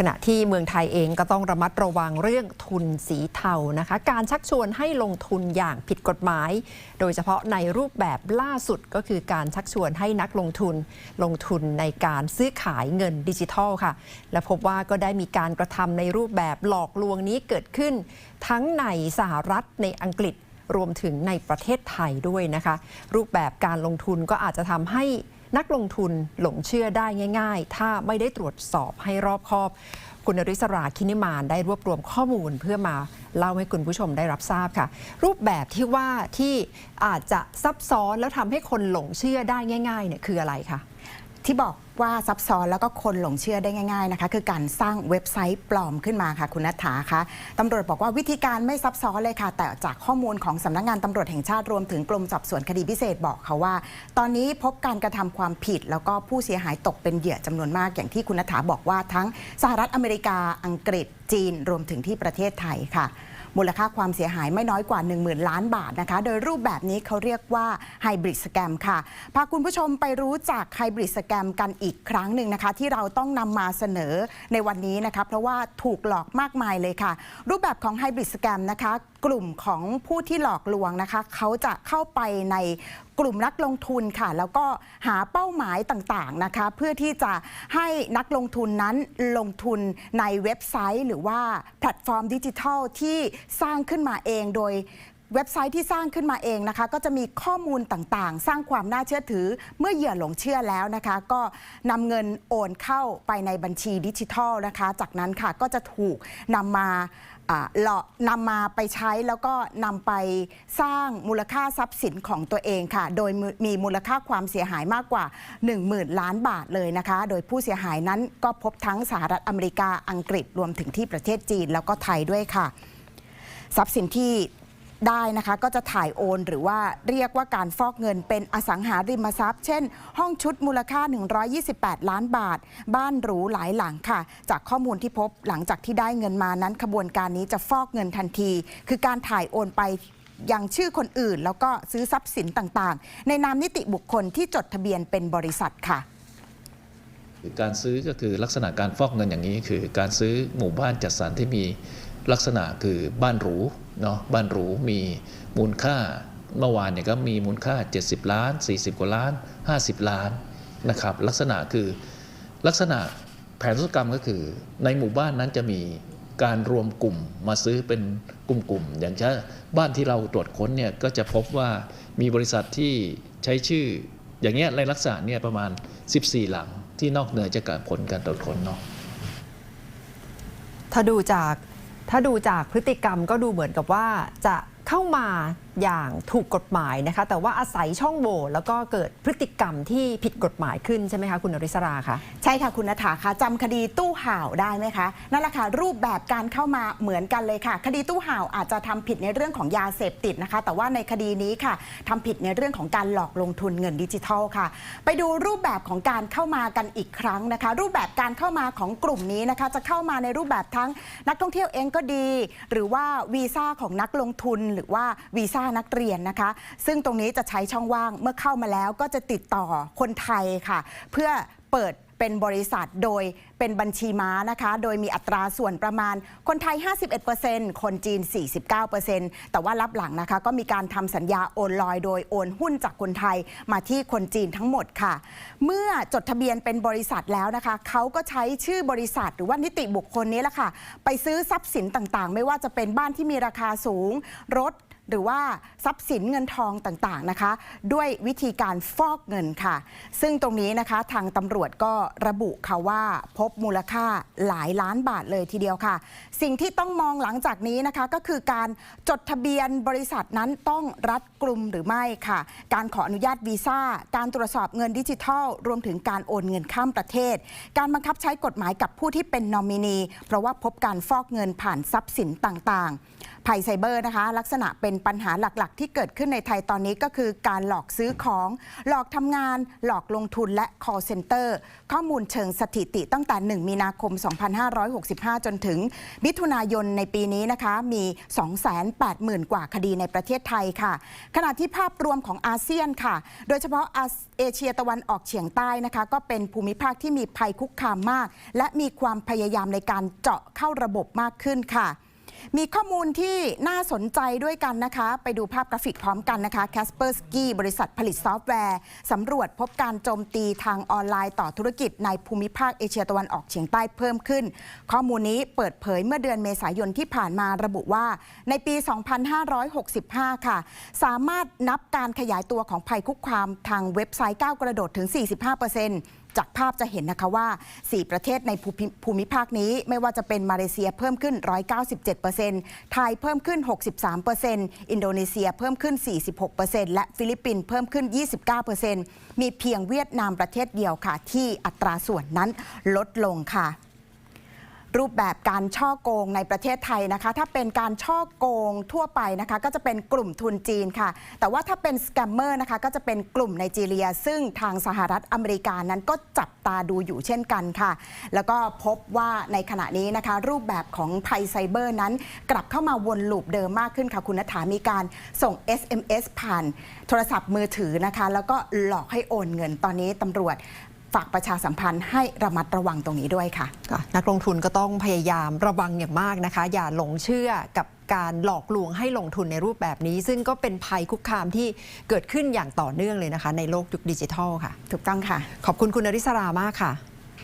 ขณะที่เมืองไทยเองก็ต้องระมัดระวังเรื่องทุนสีเทานะคะ การชักชวนให้ลงทุนอย่างผิดกฎหมาย โดยเฉพาะในรูปแบบล่าสุดก็คือการชักชวนให้นักลงทุน ลงทุนในการซื้อขายเงินดิจิทัลค่ะ และพบว่าก็ได้มีการกระทำในรูปแบบหลอกลวงนี้เกิดขึ้น ทั้งในสหรัฐในอังกฤษรวมถึงในประเทศไทยด้วยนะคะ รูปแบบการลงทุนก็อาจจะทำให้ นักลงทุนหลงเชื่อได้ง่าย ๆ ถ้าไม่ได้ตรวจสอบให้รอบคอบ คุณนริศราคินิมานได้รวบรวมข้อมูลเพื่อมาเล่าให้คุณผู้ชมได้รับทราบค่ะ รูปแบบที่ว่าที่อาจจะซับซ้อนแล้วทำให้คนหลงเชื่อได้ง่ายๆเนี่ยคืออะไรคะ ที่บอกว่าซับซ้อนแล้วก็คนหลงเชื่อได้ง่ายๆนะคะคือการสร้างเว็บไซต์ปลอมขึ้นมาค่ะคุณนัฐาคะตำรวจบอกว่าวิธีการไม่ซับซ้อนเลยค่ะ แต่จากข้อมูลของสำนักงานตำรวจแห่งชาติรวมถึงกรมสอบสวนคดีพิเศษบอกเขาว่า ตอนนี้พบการกระทำความผิด แล้วก็ผู้เสียหายตกเป็นเหยื่อจำนวนมากอย่างที่คุณนัฐาบอกว่าทั้งสหรัฐอเมริกาอังกฤษจีน รวมถึงที่ประเทศไทยค่ะ มูลค่าความเสียหายไม่น้อยกว่า 10,000 ล้านบาทนะคะ โดยรูปแบบนี้เขาเรียกว่าไฮบริดสแกมค่ะ พาคุณผู้ชมไปรู้จักไฮบริดสแกมกันอีกครั้งหนึ่งนะคะ ที่เราต้องนำมาเสนอในวันนี้นะคะ เพราะว่าถูกหลอกมากมายเลยค่ะ รูปแบบของไฮบริดสแกมนะคะกลุ่มของผู้ที่หลอกลวงนะคะ เขาจะเข้าไปในกลุ่มนักลงทุนค่ะ แล้วก็หาเป้าหมายต่างๆนะคะ เพื่อที่จะให้นักลงทุนนั้นลงทุนในเว็บไซต์ หรือว่าแพลตฟอร์มดิจิทัลที่สร้างขึ้นมาเองโดยเว็บไซต์ที่สร้างขึ้นมาเองนะคะ ก็จะมีข้อมูลต่างๆ สร้างความน่าเชื่อถือเมื่อเหยื่อหลงเชื่อแล้วนะคะ ก็นำเงินโอนเข้าไปในบัญชีดิจิทัลนะคะ จากนั้นค่ะก็จะถูกนำมา อ่าหลอกนำมาไปใช้แล้วก็นำไปสร้างมูลค่าทรัพย์สินของตัวเองค่ะ โดยมีมีมูลค่าความเสียหายมากกว่า 10,000 ล้านบาทเลยนะคะ โดยผู้เสียหายนั้นก็พบทั้งสหรัฐอเมริกาอังกฤษรวมถึงที่ประเทศจีนแล้วก็ไทยด้วยค่ะ ทรัพย์สินที่ ได้นะคะก็จะถ่ายโอน หรือว่าเรียกว่าการฟอกเงินเป็นอสังหาริมทรัพย์ เช่น ห้องชุดมูลค่า 128 ล้านบาท บ้านหรูหลายหลังค่ะ จากข้อมูลที่พบหลังจากที่ได้เงินมานั้นขบวนการนี้จะฟอกเงินทันที คือการถ่ายโอนไปยังชื่อคนอื่น แล้วก็ซื้อทรัพย์สินต่างๆ ในนามนิติบุคคลที่จดทะเบียนเป็นบริษัทค่ะการซื้อก็คือลักษณะการฟอกเงินอย่างนี้คือ การซื้อหมู่บ้านจัดสรรที่มีลักษณะคือบ้านหรู เนาะบ้านหรูมีมูลค่าเมื่อวานเนี่ยก็มีมูลค่า 70 ล้าน 40 กว่าล้าน 50 ล้านนะครับลักษณะคือลักษณะแผนธุรกรรมก็คือ ในหมู่บ้านนั้นจะมีการรวมกลุ่มมาซื้อเป็นกลุ่มๆอย่างเช่นบ้านที่เราตรวจค้นเนี่ยก็จะพบว่ามีบริษัทที่ใช้ชื่อ อย่างเงี้ยในลักษณะเนี่ยประมาณ 14 หลังที่นอกเหนือจากการผลการตรวจค้นเนาะถ้าดูจาก ถ้าดูจากพฤติกรรมก็ดูเหมือนกับว่าจะเข้ามา อย่างถูกกฎหมายนะคะ แต่ว่าอาศัยช่องโหว่แล้วก็เกิดพฤติกรรมที่ผิดกฎหมายขึ้นใช่ไหมคะคุณนริศราคะใช่ค่ะคุณนฐาคะจำคดีตู้ห่าวได้ไหมคะนั่นแหละค่ะรูปแบบการเข้ามาเหมือนกันเลยค่ะ คดีตู้ห่าวอาจจะทำผิดในเรื่องของยาเสพติดนะคะ แต่ว่าในคดีนี้ค่ะทำผิดในเรื่องของการหลอกลงทุนเงินดิจิทัลค่ะ ไปดูรูปแบบของการเข้ามากันอีกครั้งนะคะ รูปแบบการเข้ามาของกลุ่มนี้นะคะ จะเข้ามาในรูปแบบทั้งนักท่องเที่ยวเองก็ดี หรือว่าวีซ่าของนักลงทุนหรือว่าวีซ่านักเรียนนะคะ ซึ่งตรงนี้จะใช้ช่องว่างเมื่อเข้ามาแล้วก็จะติดต่อคนไทยค่ะ เพื่อเปิดเป็นบริษัทโดยเป็นบัญชีม้านะคะ โดยมีอัตราส่วนประมาณคนไทย 51%คนจีน 49%แต่ว่ารับหลังนะคะ ก็มีการทำสัญญาโอนลอยโดยโอนหุ้นจากคนไทยมาที่คนจีนทั้งหมดค่ะ เมื่อจดทะเบียนเป็นบริษัทแล้วนะคะ เขาก็ใช้ชื่อบริษัทหรือว่านิติบุคคลนี้แหละค่ะ ไปซื้อทรัพย์สินต่างๆ ไม่ว่าจะเป็นบ้านที่มีราคาสูง รถ หรือว่าทรัพย์สินเงินทองต่างๆนะคะ ด้วยวิธีการฟอกเงินค่ะ ซึ่งตรงนี้นะคะทางตำรวจก็ระบุค่ะว่าพบมูลค่าหลายล้านบาทเลยทีเดียวค่ะ สิ่งที่ต้องมองหลังจากนี้นะคะก็คือการจดทะเบียนบริษัทนั้นต้องรัดกลุ่มหรือไม่ค่ะ การขออนุญาตวีซ่า การตรวจสอบเงินดิจิทัล รวมถึงการโอนเงินข้ามประเทศ การบังคับใช้กฎหมายกับผู้ที่เป็นนอมินี เพราะว่าพบการฟอกเงินผ่านทรัพย์สินต่างๆ ภัยไซเบอร์นะคะ ลักษณะเป็นปัญหาหลักๆ ที่เกิดขึ้นในไทยตอนนี้ก็คือการหลอกซื้อของ หลอกทำงาน หลอกลงทุนและ call center ข้อมูลเชิงสถิติตั้งแต่ 1 มีนาคม 2565 จนถึงมิถุนายนในปีนี้นะคะ มี 280,000 กว่าคดีในประเทศไทยค่ะ ขณะที่ภาพรวมของอาเซียนค่ะ โดยเฉพาะเอเชียตะวันออกเฉียงใต้นะคะ ก็เป็นภูมิภาคที่มีภัยคุกคามมาก และมีความพยายามในการเจาะเข้าระบบมากขึ้นค่ะ มีข้อมูลที่น่าสนใจด้วยกันนะคะ ไปดูภาพกราฟิกพร้อมกันนะคะ Kaspersky บริษัทผลิตซอฟต์แวร์สำรวจพบการโจมตีทางออนไลน์ต่อธุรกิจในภูมิภาคเอเชียตะวันออกเฉียงใต้เพิ่มขึ้น ข้อมูลนี้เปิดเผยเมื่อเดือนเมษายนที่ผ่านมาระบุว่า ในปี 2565 ค่ะ สามารถนับการขยายตัวของภัยคุกคามทางเว็บไซต์ก้าวกระโดดถึง 45% จากภาพจะเห็นนะคะว่า 4 ประเทศในภูมิภูมิภาคนี้ ไม่ว่าจะเป็นมาเลเซียเพิ่มขึ้น 197%ไทยเพิ่มขึ้น 63%อินโดนีเซียเพิ่มขึ้น 46%และฟิลิปปินส์เพิ่มขึ้น 29%มีเพียงเวียดนามประเทศเดียวค่ะ ที่อัตราส่วนนั้นลดลงค่ะ รูปแบบการช่อโกงในประเทศไทยนะคะ ถ้าเป็นการช่อโกงทั่วไปนะคะ ก็จะเป็นกลุ่มทุนจีนค่ะ แต่ว่าถ้าเป็นสแกมเมอร์นะคะก็จะเป็นกลุ่มไนจีเรีย ซึ่งทางสหรัฐอเมริกานั้นก็จับตาดูอยู่เช่นกันค่ะ แล้วก็พบว่าในขณะนี้นะคะ รูปแบบของภัยไซเบอร์นั้น กลับเข้ามาวนลูปเดิมมากขึ้นค่ะคุณนัฐามีการส่ง SMS ผ่าน โทรศัพท์มือถือนะคะ แล้วก็หลอกให้โอนเงินตอนนี้ตำรวจ ฝากประชาสัมพันธ์ให้ระมัดระวังตรงนี้ด้วยค่ะค่ะ นักลงทุนก็ต้องพยายามระวังอย่างมากนะคะ อย่าหลงเชื่อกับการหลอกลวงให้ลงทุนในรูปแบบนี้ ซึ่งก็เป็นภัยคุกคามที่เกิดขึ้นอย่างต่อเนื่องเลยนะคะ ในโลกยุคดิจิทัลค่ะ ถูกต้องค่ะ ขอบคุณคุณนริศรามากค่ะ